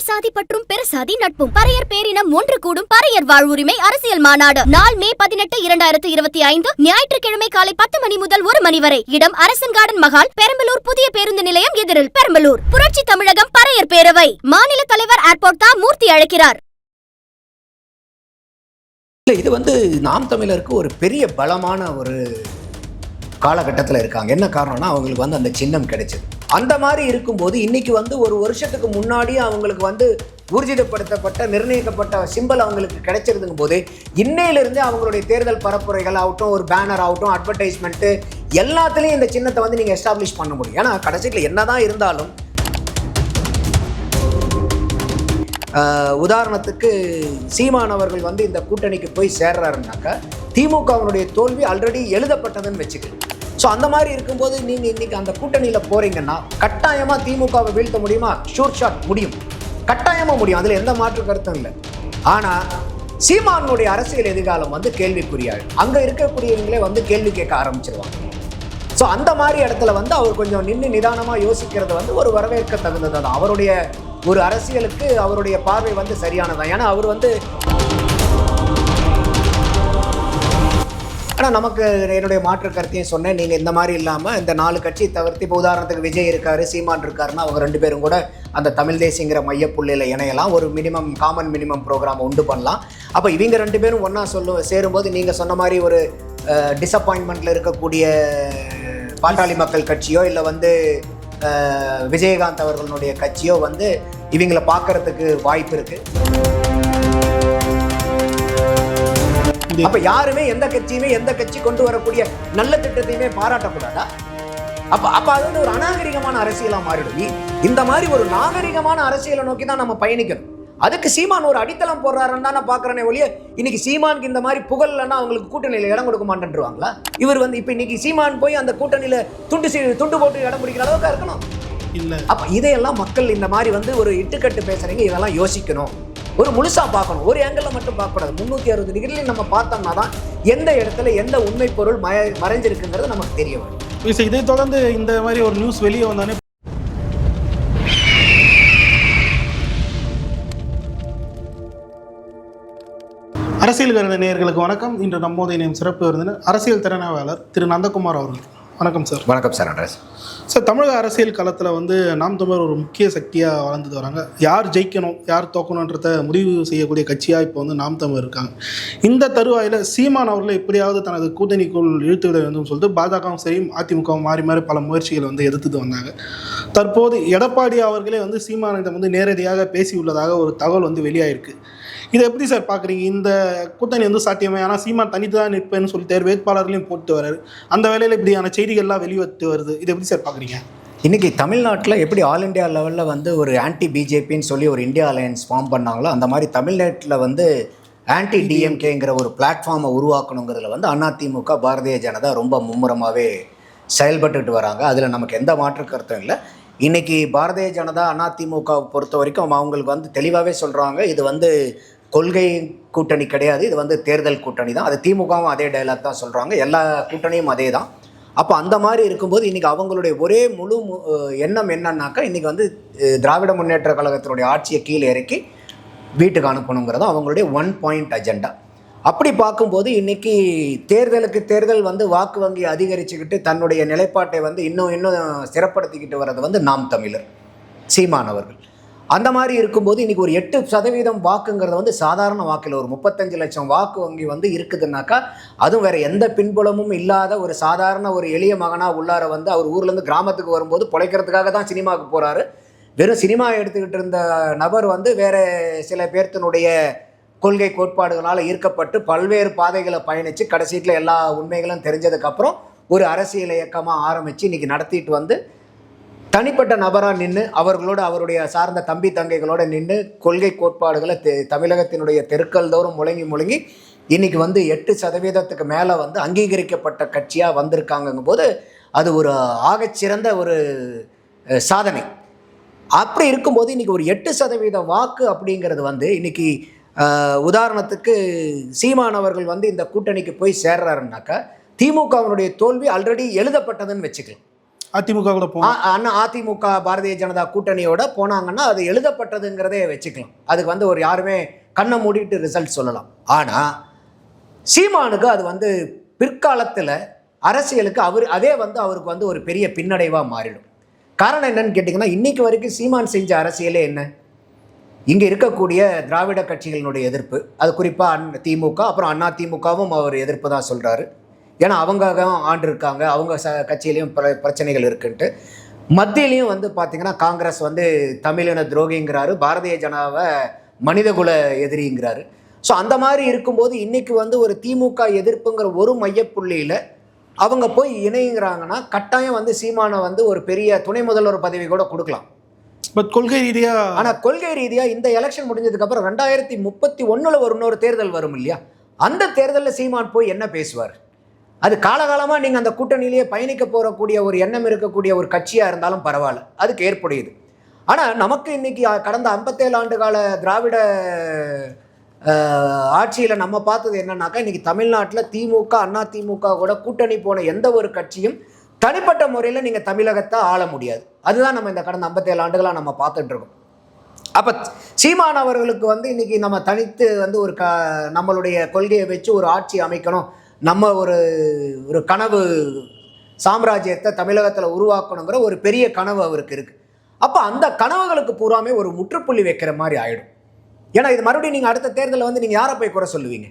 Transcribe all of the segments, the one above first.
உயர் சாதி பற்றும் பெருசாதி நட்பும் பறையர் பேரினம் ஒன்று கூடும் பறையர் வாழ்வுரிமை அரசியல் மாநாடு. நாள் மே பதினெட்டு இரண்டாயிரத்து இருபத்தி ஐந்து ஞாயிற்றுக்கிழமை காலை பத்து மணி முதல் ஒரு மணி வரை. இடம் அரசன் கார்டன் மகால் பெரம்பலூர் புதிய பேருந்து நிலையம் எதிரில் பெரம்பலூர். புரட்சி தமிழகம் பறையர் பேரவை. மாநில தலைவர் ஏர்போர்ட் தா மூர்த்தி அழைக்கிறார். இது வந்து நாம் தமிழருக்கு ஒரு பெரிய பலமான ஒரு காலகட்டத்தில் இருக்காங்க. என்ன காரணம்னா அவங்களுக்கு வந்து அந்த சின்னம் கிடைச்சது. அந்த மாதிரி இருக்கும்போது இன்னைக்கு வந்து ஒரு வருஷத்துக்கு முன்னாடியே அவங்களுக்கு வந்து ஊர்ஜிதப்படுத்தப்பட்ட நிர்ணயிக்கப்பட்ட சிம்பல் அவங்களுக்கு கிடைச்சிருதுங்கும் போது இன்னையிலிருந்தே அவங்களுடைய தேர்தல் பரப்புரைகள் ஆகட்டும் ஒரு பேனர் ஆகட்டும் அட்வர்டைஸ்மெண்ட்டு எல்லாத்துலேயும் இந்த சின்னத்தை வந்து நீங்கள் எஸ்டாப்ளிஷ் பண்ண முடியும். ஏன்னா கடைசியில் என்னதான் இருந்தாலும் உதாரணத்துக்கு சீமான் அவர்கள் வந்து இந்த கூட்டணிக்கு போய் சேர்றாருனாக்கா திமுகவினுடைய தோல்வி ஆல்ரெடி எழுதப்பட்டதுன்னு வச்சுக்கலாம் ஸோ அந்த மாதிரி இருக்கும்போது நீங்கள் இன்னைக்கு அந்த கூட்டணியில் போறீங்கன்னா கட்டாயமாக திமுகவை வீழ்த்த முடியுமா? ஷூர் ஷாட் முடியும். கட்டாயமாக முடியும். அதில் எந்த மாற்று கருத்தும் இல்லை. ஆனால் சீமானுடைய அரசியல் எதிர்காலம் வந்து கேள்விக்குரியாள் அங்கே இருக்கக்கூடியவங்களே வந்து கேள்வி கேட்க ஆரம்பிச்சிருவாங்க. ஸோ அந்த மாதிரி இடத்துல வந்து அவர் கொஞ்சம் நின்று நிதானமாக யோசிக்கிறது வந்து ஒரு வரவேற்க தகுந்தது தான் அவருடைய ஒரு அரசியலுக்கு அவருடைய பார்வை வந்து சரியானதான். ஏன்னா அவர் வந்து ஆனால் நமக்கு என்னுடைய மாற்று கருத்தையும் சொன்னேன். நீங்கள் இந்த மாதிரி இல்லாமல் இந்த நாலு கட்சி தவிர்த்து இப்போ உதாரணத்துக்கு விஜய் இருக்காரு சீமான் இருக்காருன்னா அவங்க ரெண்டு பேரும் கூட அந்த தமிழ் தேசிங்கிற மையப்புள்ளியில் இணையலாம். ஒரு மினிமம் காமன் மினிமம் ப்ரோக்ராம் உண்டு பண்ணலாம். அப்போ இவங்க ரெண்டு பேரும் ஒன்றா சொல்லு சேரும்போது நீங்கள் சொன்ன மாதிரி ஒரு டிசப்பாயின்மெண்ட்டில் இருக்கக்கூடிய பாட்டாளி மக்கள் கட்சியோ இல்லை வந்து விஜயகாந்த் அவர்களுடைய கட்சியோ வந்து இவங்களை பார்க்கறதுக்கு வாய்ப்பு இருக்குது அப்ப யாருமே எந்த கட்சியுமே எந்த கட்சி கொண்டு வரக்கூடிய நல்ல திட்டத்தையுமே பாராட்டக்கூடாதா? அப்ப அப்ப அது வந்து ஒரு அநாகரிகமான அரசியலா மாறிடும். இந்த மாதிரி ஒரு நாகரிகமான அரசியலை நோக்கி தான் நம்ம பயணிக்கணும். அதுக்கு சீமான் ஒரு அடித்தளம் போடுறாருன்னு தான் நான் பாக்குறேனே ஒழிய இன்னைக்கு சீமானுக்கு இந்த மாதிரி புகழ்லன்னா அவங்களுக்கு கூட்டணியில இடம் கொடுக்க மாட்டேன்ருவாங்களா? இவர் வந்து இப்ப இன்னைக்கு சீமான் போய் அந்த கூட்டணியில துண்டு சீ- துண்டு போட்டு இடம் பிடிக்கிற அளவுக்கு இருக்கணும்? இல்ல. அப்ப இதையெல்லாம் மக்கள் இந்த மாதிரி வந்து ஒரு இட்டுக்கட்டு பேசுறீங்க இதெல்லாம் யோசிக்கணும். ஒரு முழுசா பார்க்கணும். ஒரு ஏங்கிள் மட்டும் பார்க்கக்கூடாது. முந்நூற்றி அறுபது டிகிரிலையும் நம்ம பார்த்தோம்னா தான் எந்த இடத்துல எந்த உண்மை பொருள் மய மறைஞ்சிருக்குங்கிறது நமக்கு தெரிய வரும். இதை தொடர்ந்து இந்த மாதிரி ஒரு நியூஸ் வெளியே வந்தானே அரசியல் கருத நேயர்களுக்கு வணக்கம். இன்று நம்மோதைய நேம் சிறப்பு விருந்தினர் அரசியல் திறனாய்வாளர் திரு நந்தகுமார் அவர்கள். வணக்கம் சார். வணக்கம் சார் அட்ரஸ் சார் தமிழக அரசியல் களத்தில் வந்து நாம் தமிழர் ஒரு முக்கிய சக்தியாக வளர்ந்துட்டு வராங்க. யார் ஜெயிக்கணும் யார் தோக்கணுன்றத முடிவு செய்யக்கூடிய கட்சியாக இப்போ வந்து நாம் தமிழர் இருக்காங்க. இந்த தருவாயில் சீமான் அவர்களை எப்படியாவது தனது கூட்டணிக்குள் இழுத்து விட வேண்டும் சொல்லிட்டு பாஜகவும் சரி அதிமுகவும் மாறி மாறி பல முயற்சிகளை வந்து எதிர்த்துட்டு வந்தாங்க. தற்போது எடப்பாடி அவர்களே வந்து சீமானிடம் வந்து நேரடியாக பேசியுள்ளதாக ஒரு தகவல் வந்து வெளியாயிருக்கு. இதை எப்படி சார் பார்க்குறீங்க? இந்த கூட்டணி வந்து சாத்தியமே. ஆனால் சீமான் தனித்து தான் நிற்பேன்னு சொல்லிட்டு வேட்பாளர்களையும் போட்டு வர்றாரு. அந்த வேலையில் இப்படியான செய்திகள்லாம் வெளிவத்து வருது. இதை எப்படி சார் பார்க்குறீங்க? இன்றைக்கி தமிழ்நாட்டில் எப்படி ஆல் இந்தியா லெவலில் வந்து ஒரு ஆன்டி பிஜேபின்னு சொல்லி ஒரு இந்தியா அலையன்ஸ் ஃபார்ம் பண்ணாங்களோ அந்த மாதிரி தமிழ்நாட்டில் வந்து ஆன்டி டிஎம்கேங்கிற ஒரு பிளாட்ஃபார்மை உருவாக்கணுங்கிறதுல வந்து அதிமுக பாரதிய ஜனதா ரொம்ப மும்முரமாகவே செயல்பட்டுட்டு வராங்க. அதில் நமக்கு எந்த மாற்று கருத்தும் இல்லை. இன்றைக்கி பாரதிய ஜனதா அதிமுகவை பொறுத்த வரைக்கும் அவங்களுக்கு வந்து தெளிவாகவே சொல்கிறாங்க இது வந்து கொள்கை கூட்டணி கிடையாது. இது வந்து தேர்தல் கூட்டணி தான். அது திமுகவும் அதே டைலாக் தான் சொல்கிறாங்க எல்லா கூட்டணியும் அதே தான். அப்போ அந்த மாதிரி இருக்கும்போது இன்றைக்கி அவங்களுடைய ஒரே முழு மு- எண்ணம் என்னன்னாக்கா இன்றைக்கி வந்து திராவிட முன்னேற்ற கழகத்தினுடைய ஆட்சியை கீழே இறக்கி வீட்டுக்கு அனுப்பணுங்கிறது அவங்களுடைய ஒன் பாயிண்ட் அஜெண்டா அப்படி பார்க்கும்போது இன்றைக்கி தேர்தலுக்கு தேர்தல் வந்து வாக்கு வங்கி அதிகரிச்சுக்கிட்டு தன்னுடைய நிலைப்பாட்டை வந்து இன்னும் இன்னும் சிறப்படுத்திக்கிட்டு வர்றது வந்து நாம் தமிழர் சீமானவர்கள் அந்த மாதிரி இருக்கும்போது இன்னைக்கு ஒரு எட்டு சதவீதம் வாக்குங்கிறது வந்து சாதாரண வாக்கில் ஒரு முப்பத்தஞ்சு லட்சம் வாக்கு வங்கி வந்து இருக்குதுன்னாக்கா அதுவும் வேற எந்த பின்புலமும் இல்லாத ஒரு சாதாரண ஒரு எளிய மகனாக உள்ளார வந்து அவர் ஊர்லேருந்து கிராமத்துக்கு வரும்போது பிழைக்கிறதுக்காக தான் சினிமாவுக்கு போகிறாரு வெறும் சினிமா எடுத்துக்கிட்டு இருந்த நபர் வந்து வேற சில பேர்த்தினுடைய கொள்கை கோட்பாடுகளால் ஈர்க்கப்பட்டு பல்வேறு பாதைகளை பயணித்து கடைசீட்டில் எல்லா உண்மைகளும் தெரிஞ்சதுக்கப்புறம் ஒரு அரசியல் இயக்கமாக ஆரம்பித்து இன்னைக்கு நடத்திட்டு வந்து தனிப்பட்ட நபராக நின்று அவர்களோடு அவருடைய சார்ந்த தம்பி தங்கைகளோடு நின்று கொள்கை கோட்பாடுகளை தெ தமிழகத்தினுடைய தெருக்கள் தோறும் முழங்கி முழங்கி இன்னைக்கு வந்து எட்டு சதவீதத்துக்கு மேலே வந்து அங்கீகரிக்கப்பட்ட கட்சியாக வந்திருக்காங்கங்கும் போது அது ஒரு ஆகச்சிறந்த ஒரு சாதனை. அப்படி இருக்கும்போது இன்றைக்கி ஒரு எட்டு சதவீத வாக்கு அப்படிங்கிறது வந்து இன்னைக்கு உதாரணத்துக்கு சீமானவர்கள் வந்து இந்த கூட்டணிக்கு போய் சேர்றாருனாக்கா திமுகவினுடைய தோல்வி ஆல்ரெடி எழுதப்பட்டதுன்னு வச்சுக்கலாம். அதிமுக கூட போகும் அண்ணா அதிமுக பாரதிய ஜனதா கூட்டணியோட போனாங்கன்னா அது எழுதப்பட்டதுங்கிறதே வச்சுக்கலாம். அதுக்கு வந்து ஒரு யாருமே கண்ணை மூடிட்டு ரிசல்ட் சொல்லலாம். ஆனால் சீமானுக்கு அது வந்து பிற்காலத்தில் அரசியலுக்கு அவர் அதே வந்து அவருக்கு வந்து ஒரு பெரிய பின்னடைவாக மாறிடும். காரணம் என்னன்னு கேட்டிங்கன்னா இன்றைக்கு வரைக்கும் சீமான் செஞ்ச அரசியலே என்ன? இங்கே இருக்கக்கூடிய திராவிட கட்சிகளினுடைய எதிர்ப்பு. அது குறிப்பாக அன் திமுக அப்புறம் அண்ணா திமுகவும் அவர் எதிர்ப்பு தான் சொல்கிறாரு ஏன்னா அவங்க ஆண்டு இருக்காங்க அவங்க ச கட்சியிலையும் பிர பிரச்சனைகள் இருக்குன்ட்டு. மத்தியிலையும் வந்து பார்த்திங்கன்னா காங்கிரஸ் வந்து தமிழின துரோகிங்கிறாரு பாரதிய ஜனதாவை மனிதகுல எதிரிங்கிறாரு. ஸோ அந்த மாதிரி இருக்கும்போது இன்னைக்கு வந்து ஒரு திமுக எதிர்ப்புங்கிற ஒரு மையப்புள்ளியில் அவங்க போய் இணைங்கிறாங்கன்னா கட்டாயம் வந்து சீமானை வந்து ஒரு பெரிய துணை முதல்வர் பதவி கூட கொடுக்கலாம். பட் கொள்கை ரீதியா ஆனா கொள்கை ரீதியா இந்த எலெக்ஷன் முடிஞ்சதுக்கு அப்புறம் ரெண்டாயிரத்தி முப்பத்தி ஒண்ணுல ஒரு இன்னொரு தேர்தல் வரும் இல்லையா? அந்த தேர்தலில் சீமான் போய் என்ன பேசுவார்? அது காலகாலமாக நீங்கள் அந்த கூட்டணியிலேயே பயணிக்க போகக்கூடிய ஒரு எண்ணம் இருக்கக்கூடிய ஒரு கட்சியாக இருந்தாலும் பரவாயில்ல. அதுக்கு ஏற்புடையது. ஆனால் நமக்கு இன்னைக்கு கடந்த 57 ஆண்டு கால திராவிட ஆட்சியில் நம்ம பார்த்தது என்னன்னாக்கா இன்றைக்கி தமிழ்நாட்டில் திமுக அண்ணா திமுக கூட கூட்டணி போன எந்த ஒரு கட்சியும் தனிப்பட்ட முறையில் நீங்கள் தமிழகத்தை ஆள முடியாது. அதுதான் நம்ம இந்த கடந்த 57 ஆண்டுகளாக நம்ம பார்த்துட்ருக்கோம் அப்போ சீமான் அவர்களுக்கு வந்து இன்னைக்கு நம்ம தனித்து வந்து ஒரு க நம்மளுடைய கொள்கையை வச்சு ஒரு ஆட்சி அமைக்கணும். நம்ம ஒரு ஒரு கனவு சாம்ராஜ்யத்தை தமிழகத்தில் உருவாக்கணுங்கிற ஒரு பெரிய கனவு அவருக்கு இருக்கு. அப்போ அந்த கனவுகளுக்கு பூராமே ஒரு முற்றுப்புள்ளி வைக்கிற மாதிரி ஆயிடும். ஏன்னா இது மறுபடியும் நீங்கள் அடுத்த தேர்தலில் வந்து நீங்கள் யாரை போய் குறை சொல்லுவீங்க?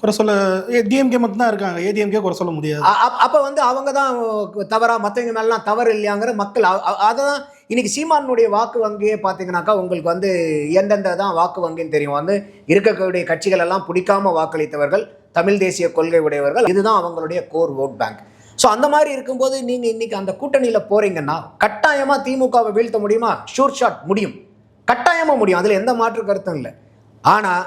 குறை சொல்ல டிஎம்கே மட்டும் தான் இருக்காங்க. ஏடிஎம்கே குறை சொல்ல முடியாது. அப்ப வந்து அவங்க தான் தவறா மற்றவங்க மேலாம் தவறு இல்லையாங்கிற மக்கள் அ- அ- அதான் இன்னைக்கு சீமானுடைய வாக்கு வங்கியே பார்த்தீங்கன்னாக்கா உங்களுக்கு வந்து எந்தெந்த தான் வாக்கு வங்கின்னு தெரியும். வந்து இருக்கக்கூடிய கட்சிகள் எல்லாம் பிடிக்காம வாக்களித்தவர்கள் தமிழ் தேசிய கொள்கை உடையவர்கள் இதுதான் அவங்களுடைய கோர் ஓட் பேங்க் ஸோ அந்த மாதிரி இருக்கும்போது நீங்கள் இன்னைக்கு அந்த கூட்டணியில் போறீங்கன்னா கட்டாயமாக திமுகவை வீழ்த்த முடியுமா? ஷூர் ஷாட் முடியும். கட்டாயமாக முடியும். அதில் எந்த மாற்று கருத்தும் இல்லை. ஆனால்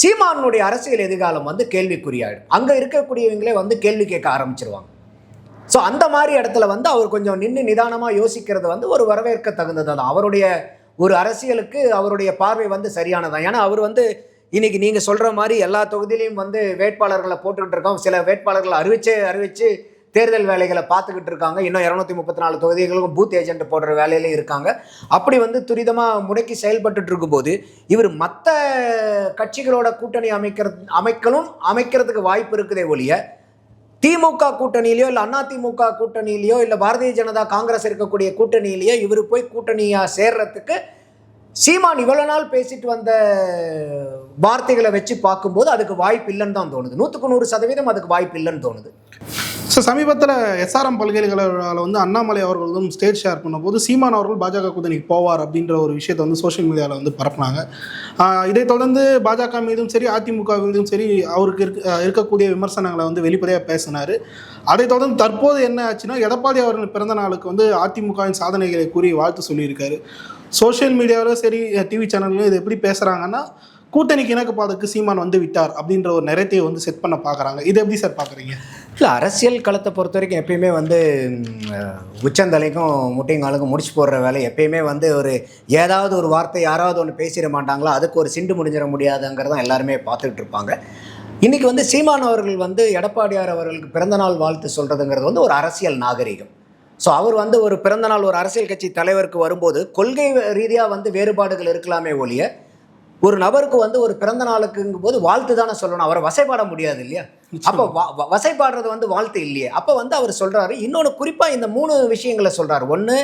சீமானுடைய அரசியல் எதிர்காலம் வந்து கேள்விக்குறியாயிடும். அங்கே இருக்கக்கூடியவங்களே வந்து கேள்வி கேட்க ஆரம்பிச்சிருவாங்க. ஸோ அந்த மாதிரி இடத்துல வந்து அவர் கொஞ்சம் நின்று நிதானமாக யோசிக்கிறது வந்து ஒரு வரவேற்க தகுந்தது தான் அவருடைய ஒரு அரசியலுக்கு அவருடைய பார்வை வந்து சரியானதான் ஏன்னா அவர் வந்து இன்னைக்கு நீங்கள் சொல்கிற மாதிரி எல்லா தொகுதியிலையும் வந்து வேட்பாளர்களை போட்டுக்கிட்டு இருக்கோம் சில வேட்பாளர்களை அறிவிச்சே அறிவிச்சு தேர்தல் வேலைகளை பார்த்துக்கிட்டு இருக்காங்க. இன்னும் இரநூத்தி முப்பத்தி நாலு தொகுதிகளுக்கும் பூத் ஏஜென்ட் போடுற வேலையிலையும் இருக்காங்க. அப்படி வந்து துரிதமாக முடக்கி செயல்பட்டு இருக்கும்போது இவர் மற்ற கட்சிகளோட கூட்டணி அமைக்கிறது அமைக்கணும் அமைக்கிறதுக்கு வாய்ப்பு இருக்குதே ஒழிய திமுக கூட்டணியிலையோ இல்லை அண்ணா திமுக கூட்டணியிலையோ இல்லை பாரதிய ஜனதா காங்கிரஸ் இருக்கக்கூடிய கூட்டணியிலையோ இவர் போய் கூட்டணியாக சேர்றதுக்கு சீமான் இவ்வளோ நாள் பேசிட்டு வந்த வார்த்தைகளை வச்சு பார்க்கும்போது அதுக்கு வாய்ப்பு இல்லைன்னு தான் தோணுது. நூற்றுக்கு நூறு சதவீதம் அதுக்கு வாய்ப்பு இல்லைன்னு தோணுது. ஸோ சமீபத்தில் எஸ்ஆர்எம் பல்கலைக்கழகத்தில் வந்து அண்ணாமலை அவர்கள் வந்து ஸ்டேஜ் ஷேர் பண்ணும்போது சீமான் அவர்கள் பாஜக கூட்டணிக்கு போவார் அப்படின்ற ஒரு விஷயத்தை வந்து சோஷியல் மீடியாவில் வந்து பரப்புனாங்க. இதை தொடர்ந்து பாஜக மீதும் சரி அதிமுக மீதும் சரி அவருக்கு இருக்க இருக்கக்கூடிய விமர்சனங்களை வந்து வெளிப்படையாக பேசினார். அதைத் தொடர்ந்து தற்போது என்ன ஆச்சுன்னா எடப்பாடி அவர்கள் பிறந்த நாளுக்கு வந்து அதிமுகவின் சாதனைகளை கூறி வாழ்த்து சொல்லியிருக்காரு. சோஷியல் மீடியாவிலும் சரி டிவி சேனல்லையும் இது எப்படி பேசுகிறாங்கன்னா கூட்டணிக்கு இணக்கப்பாதுக்கு சீமான் வந்து விட்டார் அப்படின்ற ஒரு நிறையத்தையை வந்து செட் பண்ண பார்க்குறாங்க இது எப்படி சார் பார்க்குறீங்க இல்லை அரசியல் களத்தை பொறுத்த வரைக்கும் எப்பயுமே வந்து உச்சந்தலைக்கும் முட்டைங்காலுக்கும் முடிச்சு போடுற வேலை எப்பயுமே வந்து ஒரு ஏதாவது ஒரு வார்த்தை யாராவது ஒன்று பேசிட மாட்டாங்களோ அதுக்கு ஒரு சிண்டு முடிஞ்சிட முடியாதுங்கிறதான் எல்லாருமே பார்த்துக்கிட்டு இருப்பாங்க. இன்றைக்கி வந்து சீமான் அவர்கள் வந்து எடப்பாடியார் அவர்களுக்கு பிறந்தநாள் வாழ்த்து சொல்கிறதுங்கிறது வந்து ஒரு அரசியல் நாகரிகம். ஸோ அவர் வந்து ஒரு பிறந்தநாள் ஒரு அரசியல் கட்சி தலைவருக்கு வரும்போது கொள்கை ரீதியாக வந்து வேறுபாடுகள் இருக்கலாமே ஒழிய ஒரு நபருக்கு வந்து ஒரு பிறந்த நாளுக்குங்கும் போது வாழ்த்து தானே சொல்லணும். அவரை வசைப்பாட முடியாது இல்லையா? அப்போ வசைப்பாடுறது வந்து வாழ்த்து இல்லையே. அப்போ வந்து அவர் சொல்றாரு இன்னொன்று குறிப்பாக இந்த மூணு விஷயங்களை சொல்றாரு. ஒன்று